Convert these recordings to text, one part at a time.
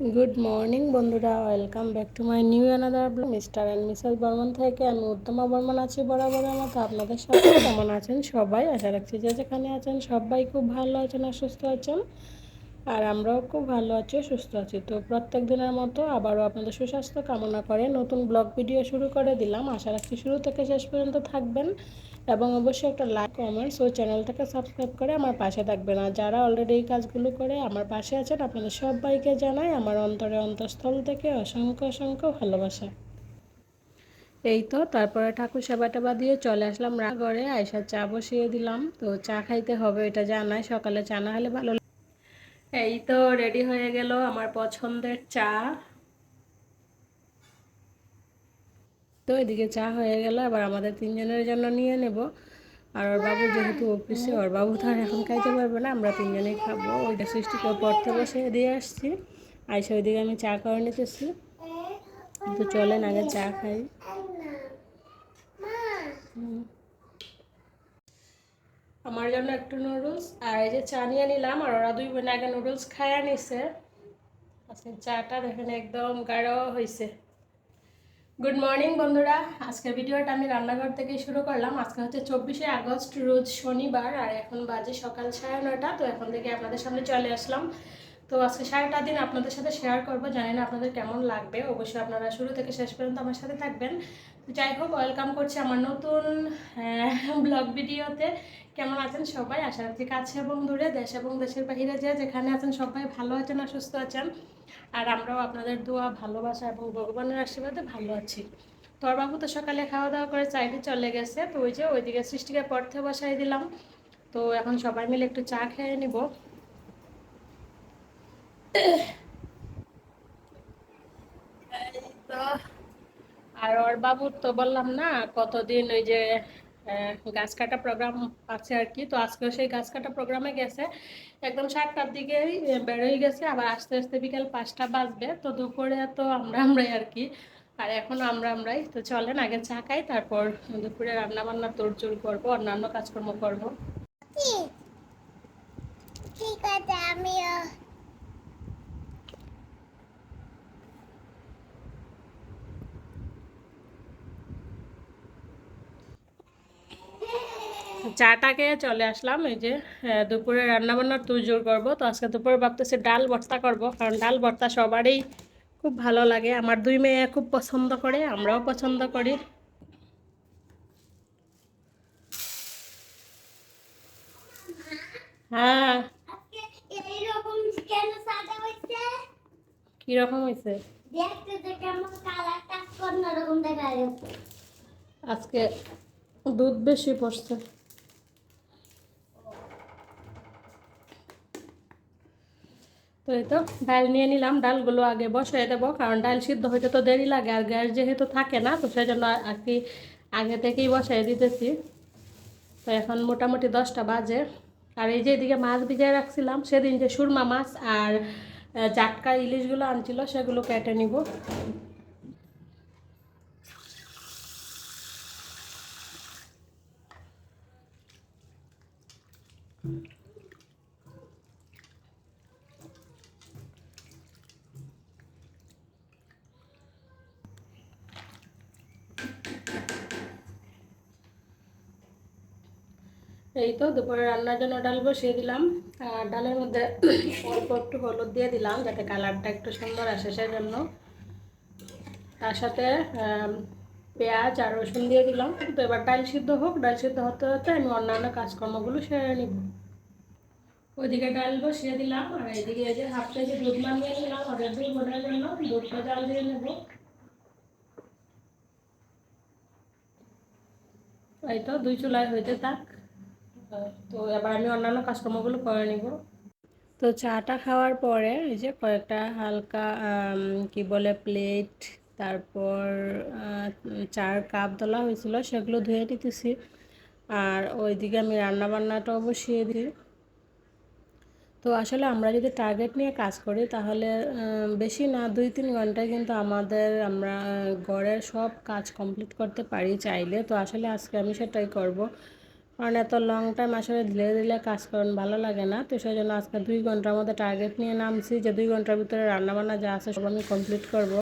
Good morning বন্ধুরা। Welcome back to my new another blog Mr and Mrs Barman থেকে আমি উত্তমা বর্মন আছি বরাবর বরাবরের মতো। আপনাদের সাথে কেমন আছেন সবাই? আশা রাখছি যে যেখানে আছেন সবাই খুব ভালো আছেন আর সুস্থ আছেন। আর আমরাও খুব ভালো আছি সুস্থ আছি। তো প্রত্যেক দিনের মতো আবারও আপনাদের সুস্বাস্থ্য কামনা করে নতুন ব্লগ ভিডিও শুরু করে দিলাম। আশা রাখছি শুরু থেকে শেষ পর্যন্ত থাকবেন। এবং অবশ্যই একটা লাইক কমেন্টস ওই চ্যানেলটাকে সাবস্ক্রাইব করে আমার পাশে থাকবেন। আর যারা অলরেডি এই কাজগুলো করে আমার পাশে আছেন, আপনাদের সবাইকে জানাই আমার অন্তরে অন্তঃস্থল থেকে অসংখ্য অসংখ্য ভালোবাসা। এই তো, তারপরে ঠাকুর সেবা টেবা দিয়ে চলে আসলাম রাঘরে আয়সা চা বসিয়ে দিলাম, তো চা খাইতে হবে এটা জানাই, সকালে চা না হলে ভালো এই তো রেডি হয়ে গেল আমার পছন্দের চা। তো এদিকে চা হয়ে গেল, এবার আমাদের তিনজনের জন্য নিয়ে নেব। আর ওর বাবু যেহেতু অফিসে, ওর বাবু তো আর এখন খাইতে পারবে না, আমরা তিনজনেই খাব। ওইটা সৃষ্টিকে পড়তে বসে দিয়ে আসছি। আইসা ওইদিকে আমি চা করে নিতেছি। তো চলেন, আগে চা খাই। আমার জন্য একটু নুডলস, আর এই যে চা নিয়ে নিলাম, আর ওরা দুই বোন আগে নুডলস খাইয়া নিছে। আজকে চাটা দেখেন একদম গাঢ় হয়েছে গুড মর্নিং বন্ধুরা। আজকের ভিডিওটা আমি রান্নাঘর থেকে শুরু করলাম। আজকে হচ্ছে চব্বিশে আগস্ট, রোজ শনিবার, আর এখন বাজে সকাল সাড়ে নটা তো এখন থেকে আপনাদের সামনে চলে আসলাম। তো আজকে সারাটা দিন আপনাদের সাথে শেয়ার করব। জানি না আপনাদের কেমন লাগবে। অবশ্যই আপনারা শুরু থেকে শেষ পর্যন্ত আমার সাথে থাকবেন। তো যাই হোক ওয়েলকাম করছি আমার নতুন ব্লগ ভিডিওতে কেমন আছেন সবাই? আশা রাখছি কাছে এবং দূরে, দেশ এবং দেশের বাহিরে যে যেখানে আছেন সবাই ভালো আছেন আর সুস্থ আছেন। আর আমরাও আপনাদের দোয়া, ভালোবাসা এবং ভগবানের আশীর্বাদে ভালো আছি। তোর বাবু তো সকালে খাওয়া দাওয়া করে চাইতে চলে গেছে। তো ওই যে ওইদিকে সৃষ্টিকে পড়তে বসাই দিলাম। তো এখন সবাই মিলে একটু চা খেয়ে নিব। আর ওর বাবুর তো বললাম না, কতদিন ওই যে গাছ কাটা প্রোগ্রাম আছে আর কি, তো আজকেও সেই গাছ কাটা প্রোগ্রামে গেছে। একদম সাতটার দিকেই বেরোই গেছে, আবার আস্তে আস্তে বিকেল পাঁচটা বাজবে, তো দুপুরে তো আমরা আমরাই আর কি। আর এখন আমরা আমরাই তো চলেন আগে চা খাই, তারপর দুপুরে রান্না বান্না তোড়জোড় করব, অন্যান্য কাজকর্ম করব। ঠিক আছে, আমিও চাটাকে চলে আসলাম এই যে দুপুরে রান্নাবান্নার জোর করব। তো আজকে দুপুরে ভাবতেছি ডাল ভর্তা করব কারণ ডাল ভর্তা সবারই খুব ভালো লাগে। আমার দুই মেয়ে খুব পছন্দ করে আমরাও পছন্দ করি। হ্যাঁ। কীরকম হয়েছে? আজকে দুধ বেশি পড়ছে। তো এই তো ডাল নিয়ে নিলাম, ডালগুলো আগে বসিয়ে দেবো, কারণ ডাল সিদ্ধ হইতে তো দেরি লাগে আর গ্যাস যেহেতু থাকে না, তো সেই জন্য আর কি আগে থেকেই বসাই দিতেছি। তো এখন মোটামুটি দশটা বাজে। আর এই যে এদিকে মাছ ভিজিয়ে রাখছিলাম, সেদিন যে সুরমা মাছ আর জাটকা ইলিশগুলো আনছিল, সেগুলো কেটে নিব। এই তো দুপুরে রান্নার জন্য ডাল বসিয়ে দিলাম। আর ডালের মধ্যে অল্প একটু হলুদ দিয়ে দিলাম যাতে কালারটা একটু সুন্দর আসে সেজন্য। তার সাথে পেঁয়াজ আর রসুন দিয়ে দিলাম। তো এবার ডাল সিদ্ধ হোক, ডাল সিদ্ধ হতে হতে আমি অন্যান্য কাজকর্মগুলো সেরে নিব। ওইদিকে ডাল বসিয়ে দিলাম, আর এইদিকে এই যে হাফ কেজি দুধ মানিয়ে নিলাম। ওদের দুধ বোনের জন্য দুধটা জাল দিয়ে নেব। এই তো দুই চুলায় হইতে থাক। তো এবার আমি অন্যান্য কাজকর্মগুলো করে নিব। তো চাটা খাওয়ার পরে এই যে কয়েকটা হালকা কি বলে প্লেট তারপর চার কাপ তোলা হয়েছিল, সেগুলো ধুয়ে দিতেছি আর ওইদিকে আমি রান্না বান্নাটাও বসিয়ে দিই। তো আসলে আমরা যদি টার্গেট নিয়ে কাজ করি, তাহলে বেশি না দুই তিন ঘন্টায় কিন্তু আমাদের, আমরা ঘরের সব কাজ কমপ্লিট করতে পারি চাইলে। তো আসলে আজকে আমি সেটাই করব। কারণ এত লং টাইম আসলে ধীরে ধীরে কাজ করেন ভালো লাগে না। তো সেই জন্য আজকে দুই ঘণ্টার মধ্যে টার্গেট নিয়ে নামছি যে দুই ঘণ্টার ভিতরে রান্নাবান্না যা আছে সব আমি কমপ্লিট করব।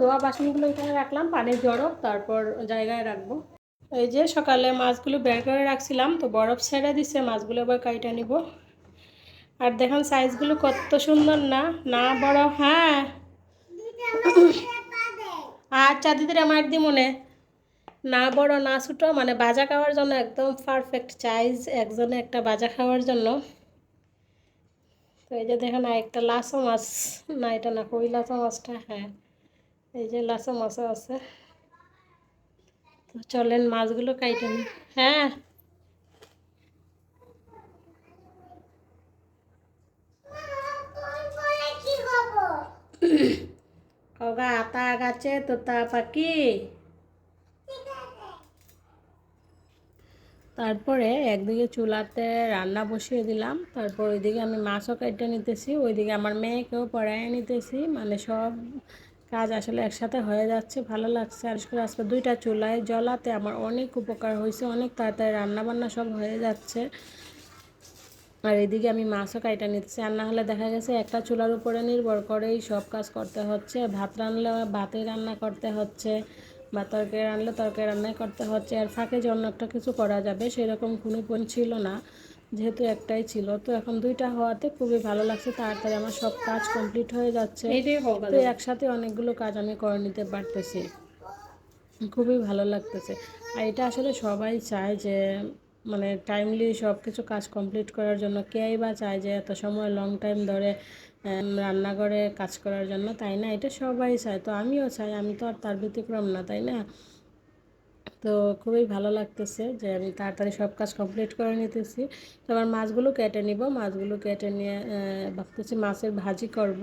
ধোয়া বাসনগুলো এখানে রাখলাম, পানির জড়ো তারপর জায়গায় রাখব। এই যে সকালে মাছগুলো বের করে রাখছিলাম, তো বরফ ছেড়ে দিছে, মাছগুলো এবার কাইটা নিব। আর দেখেন সাইজগুলো কত সুন্দর না না বড় হ্যাঁ। আচ্ছা দিদির আমার একদিন মনে, না বড়, না ছোটো মানে বাজা খাওয়ার জন্য একদম পারফেক্ট সাইজ একজনে একটা বাজা খাওয়ার জন্য। তো এই যে দেখেন একটা লাসো মাছ, না, এটা না কই লাসো মাছটা হ্যাঁ। এই যে লাসো মাছও আছে। তো চলেন মাছগুলো কাইটে হ্যাঁ। আতা গাছে, তোতা পাখি। তারপরে একদিকে চুলাতে রান্না বসিয়ে দিলাম। তারপর ওইদিকে আমি মাছও কেটে নিতেছি। ওইদিকে আমার মেয়েকেও পড়ায় নিতেছি। মানে সব কাজ আসলে একসাথে হয়ে যাচ্ছে, ভালো লাগছে। আর করে আজকে দুইটা চুলায় জ্বলাতে আমার অনেক উপকার হয়েছে, অনেক তাড়াতাড়ি রান্না বান্না সব হয়ে যাচ্ছে। আর এদিকে আমি মাছও কাইটা নিচ্ছি। আর না হলে দেখা গেছে একটা চুলার উপরে নির্ভর করেই সব কাজ করতে হচ্ছে। ভাত রান্নলে ভাতে রান্না করতে হচ্ছে, বা তরকারি রান্নলে তরকারি রান্নাই করতে হচ্ছে। আর ফাঁকে যে অন্য একটা কিছু করা যাবে, সেরকম কোনো ছিল না। যেহেতু একটাই ছিল তো এখন দুইটা হওয়াতে খুবই ভালো লাগছে। তাড়াতাড়ি আমার সব কাজ কমপ্লিট হয়ে যাচ্ছে। তো একসাথে অনেকগুলো কাজ আমি করে নিতে পারতেছি। খুবই ভালো লাগতেছে। আর এটা আসলে সবাই চায় যে মানে টাইমলি সব কিছু কাজ কমপ্লিট করার জন্য। কেই বা চায় যে এত সময় লং টাইম ধরে রান্নাঘরে কাজ করার জন্য তাই না? এটা সবাই চায়। তো আমিও চাই। আমি তো আর তার ব্যতিক্রম না তাই না? তো খুবই ভালো লাগতেছে যে আমি তাড়াতাড়ি সব কাজ কমপ্লিট করে নিতেছি। তো আমার মাছগুলো কেটে নিব, মাছগুলো কেটে নিয়ে ভাবতেছি মাছের ভাজি করব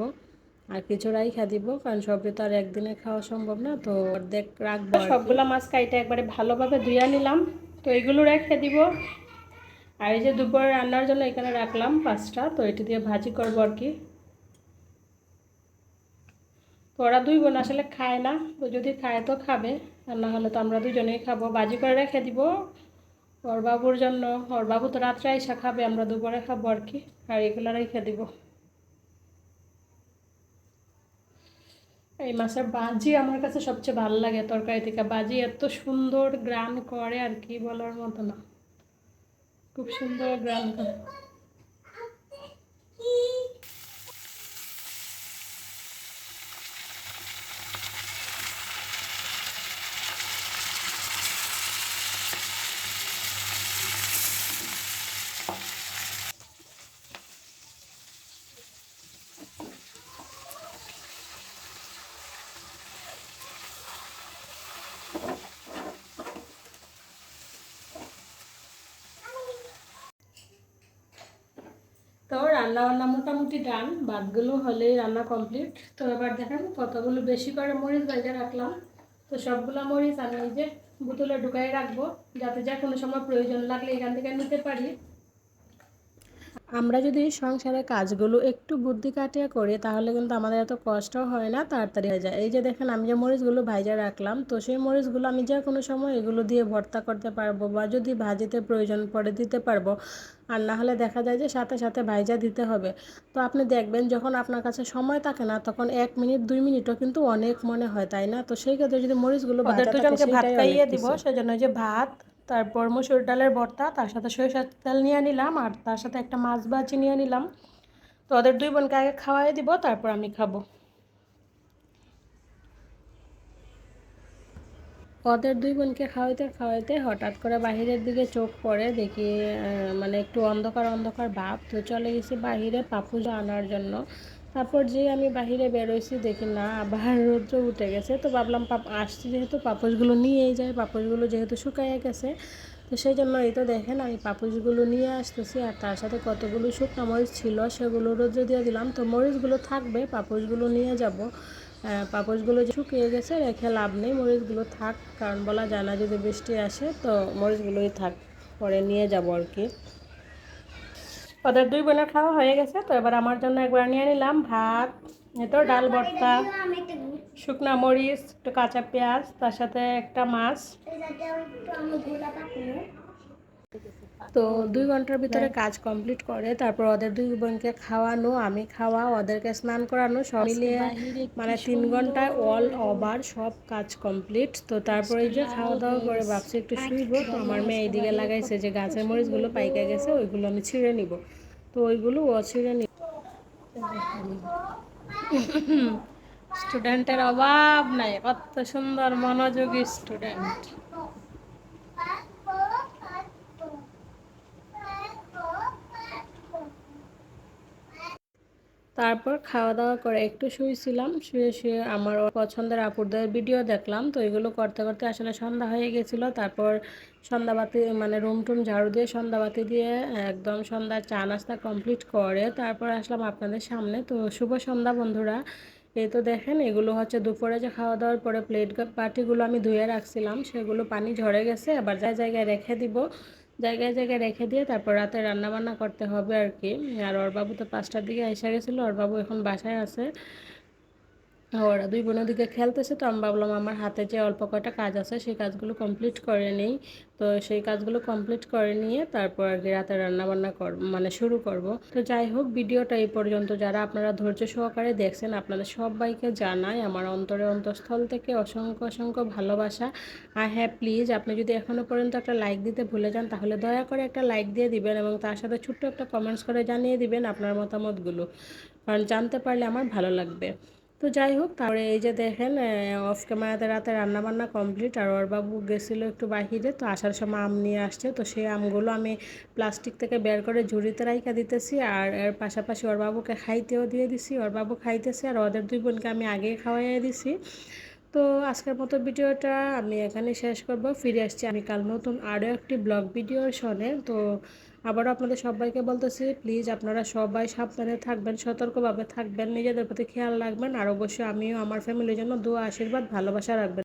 আর কিছু রাইখা দিব, কারণ সবই তো আর একদিনে খাওয়া সম্ভব না, তো অর্ধেক রাখব সবগুলো মাছ কাইটা একবারে ভালোভাবে ধুইয়া নিলাম, তো এগুলো রেখে দিব। আর এই যে দুপুরে রান্নার জন্য এখানে রাখলাম পাঁচটা, তো এটি দিয়ে ভাজি করব আর কি। তো ওরা দুই বোন আসলে খায় না তো যদি খায় তো খাবে। আর না হলে তো আমরা দুজনেই খাব। ভাজি করে রেখে দিব। ওর বাবুর জন্য। ওর বাবু তো রাত্রে এসে খাবে, আমরা দুপুরে খাব আর কি। আর এগুলো রেখে দিব। এই মাছের বাজি আমার কাছে সবচেয়ে ভালো লাগে তরকারি থেকে। বাজি এত সুন্দর গ্রান করে আর কি বলার মতো না। খুব সুন্দর গ্রান করে তো রান্না বান্না মোটামুটি ডান, ভাতগুলো হলেই রান্না কমপ্লিট তো এবার দেখেন কতগুলো বেশি করে মরিচ ভেজে রাখলাম। তো সবগুলো মরিচ আমি এই যে বোতলে ঢুকাই রাখব, যাতে যা কোনো সময় প্রয়োজন লাগলে এখান থেকে নিতে পারি। আমরা যদি সংসারের কাজগুলো একটু বুদ্ধি কাটিয়ে করি তাহলে কিন্তু আমাদের এত কষ্ট হয় না তাড়াতাড়ি হয়ে যায়। এই যে দেখেন আমি যে মরিচগুলো ভাজা রাখলাম তো সেই মরিচগুলো আমি যে কোনো সময় এগুলো দিয়ে ভর্তা করতে পারব বা যদি ভাজিতে প্রয়োজন পড়ে দিতে পারব। আর না হলে দেখা যায় যে সাথে সাথে ভাইজা দিতে হবে। তো আপনি দেখবেন যখন আপনার কাছে সময় থাকে না তখন এক মিনিট দুই মিনিটও কিন্তু অনেক মনে হয় তাই না? তো সেই ক্ষেত্রে যদি মরিচগুলো ভাত খাইয়ে দিব সেজন্য যে ভাত তারপর মসুর ডালের ভর্তা, তার সাথে সরিষার তেল নিয়ে নিলাম আর তার সাথে একটা মাছ ভাজি নিয়ে নিলাম। তো ওদের দুই বোনকে আগে খাওয়াই দিব, তারপর আমি খাব। ওদের দুই বোনকে খাওয়াইতে খাওয়াইতে হঠাৎ করে বাহিরের দিকে চোখ পড়ে, দেখি মানে একটু অন্ধকার অন্ধকার ভাব। তো চলে গেছি বাহিরে পাপুজ আনার জন্য। তারপর যে আমি বাহিরে বেরোইছি, দেখি না, আবার রৌদ্র উঠে গেছে। তো ভাবলাম, পাপ, আসছি যেহেতু পাপোশগুলো নিয়েই যায়, পাপোশগুলো যেহেতু শুকাইয়ে গেছে। তো সেই জন্য এই তো দেখেন, আমি পাপুসগুলো নিয়ে আসতেছি, আর তার সাথে কতগুলো শুকনো মরিচ ছিল, সেগুলো রোদ্রে দিয়ে দিলাম। তো মরিচগুলো থাকবে পাপুসগুলো নিয়ে যাব। পাপোশগুলো যে শুকিয়ে গেছে, রেখে লাভ নেই, মরিচগুলো থাক। কারণ বলা যায় না যদি বৃষ্টি আসে, তো মরিচগুলোই থাক, পরে নিয়ে যাব আর কি। ওদের দুই বোনের খাওয়া হয়ে গেছে তো এবার আমার জন্য একবার নিয়ে নিলাম ভাত এত ডাল ভর্তা শুকনা মরিচ একটু কাঁচা পেঁয়াজ তার সাথে একটা মাছ। তো দুই ঘণ্টার ভিতরে কাজ কমপ্লিট করে তারপর ওদের দুই বোনকে খাওয়ানো আমি খাওয়া ওদেরকে স্নান করানো সব মিলিয়ে মানে তিন ঘন্টায় অল ওভার সব কাজ কমপ্লিট তো তারপরে এই যে খাওয়া দাওয়া করে ভাবছি একটু শুইবো তো আমার মেয়ে এইদিকে লাগাইছে যে গাছের মরিচগুলো পাইকে গেছে ওইগুলো আমি ছিঁড়ে নিব। তো ওইগুলো ও ছিঁড়ে নিব স্টুডেন্টের অভাব নাই কত সুন্দর মনোযোগী স্টুডেন্ট তারপর খাওয়া দাওয়া করে একটু শুয়েছিলাম, শুয়ে শুয়ে আমার পছন্দের আপুরদের ভিডিও দেখলাম। তো এগুলো করতে করতে আসলে সন্ধ্যা হয়ে গেছিল। তারপর সন্ধ্যাবাতি মানে রুম টুম ঝাড়ু দিয়ে সন্ধ্যাবাতি দিয়ে, একদম সন্ধ্যা চা নাস্তা কমপ্লিট করে তারপর আসলাম আপনাদের সামনে। তো শুভ সন্ধ্যা বন্ধুরা। এই তো দেখেন, এগুলো হচ্ছে দুপুরে যে খাওয়া দাওয়ার পরে প্লেট বাটিগুলো আমি ধুয়ে রাখছিলাম, সেগুলো পানি ঝরে গেছে। আবার যা জায়গায় রেখে দিব জায়গায় জায়গায় রেখে দিয়ে তারপর রাতে রান্নাবান্না করতে হবে আর কি। আর ওর বাবু তো পাঁচটার দিকে এসে গেছিল, ওর বাবু এখন বাসায় আছে। ওরা দুই বোনের দিকে খেলতেছে, তো আমি ভাবলাম আমার হাতে যে অল্প কয়টা কাজ আছে, সেই কাজগুলো কমপ্লিট করে নিই। তো সেই কাজগুলো কমপ্লিট করে নিয়ে তারপর আর কি রাতে রান্নাবান্না কর মানে শুরু করব। তো যাই হোক, ভিডিওটা এই পর্যন্ত। যারা আপনারা ধৈর্য সহকারে দেখছেন, আপনাদের সবাইকে জানাই আমার অন্তরে অন্তঃস্থল থেকে অসংখ্য অসংখ্য ভালোবাসা। আর হ্যাঁ প্লিজ আপনি যদি এখনও পর্যন্ত একটা লাইক দিতে ভুলে যান, তাহলে দয়া করে একটা লাইক দিয়ে দিবেন এবং তার সাথে ছোট্ট একটা কমেন্টস করে জানিয়ে দিবেন আপনার মতামতগুলো। কারণ জানতে পারলে আমার ভালো লাগবে। তো যাই হোক তারপরে এই যে দেখেন অফ ক্যামেরাতে রাতে রান্নাবান্না কমপ্লিট আর ওর বাবু গেছিল একটু বাহিরে, তো আসার সময় আম নিয়ে আসছে, তো সেই আমগুলো আমি প্লাস্টিক থেকে বের করে ঝুড়িতে রাইকা দিতেছি, আর এর পাশাপাশি ওর বাবুকে খাইতেও দিয়ে দিছি ওর বাবু খাইতেছে, আর ওদের দুই বোনকে আমি আগেই খাওয়াইয়ে দিছি। তো আজকের মতো ভিডিওটা আমি এখানে শেষ করব, ফিরে আসছি আমি কাল নতুন আরও একটি ব্লগ ভিডিও শোনে তো আবারও আপনাদের সবাইকে বলতেছি প্লিজ আপনারা সবাই সাবধানে থাকবেন, সতর্কভাবে থাকবেন, নিজেদের প্রতি খেয়াল রাখবেন, আর অবশ্যই আমিও আমার ফ্যামিলির জন্য দু আশীর্বাদ, ভালোবাসা রাখবেন।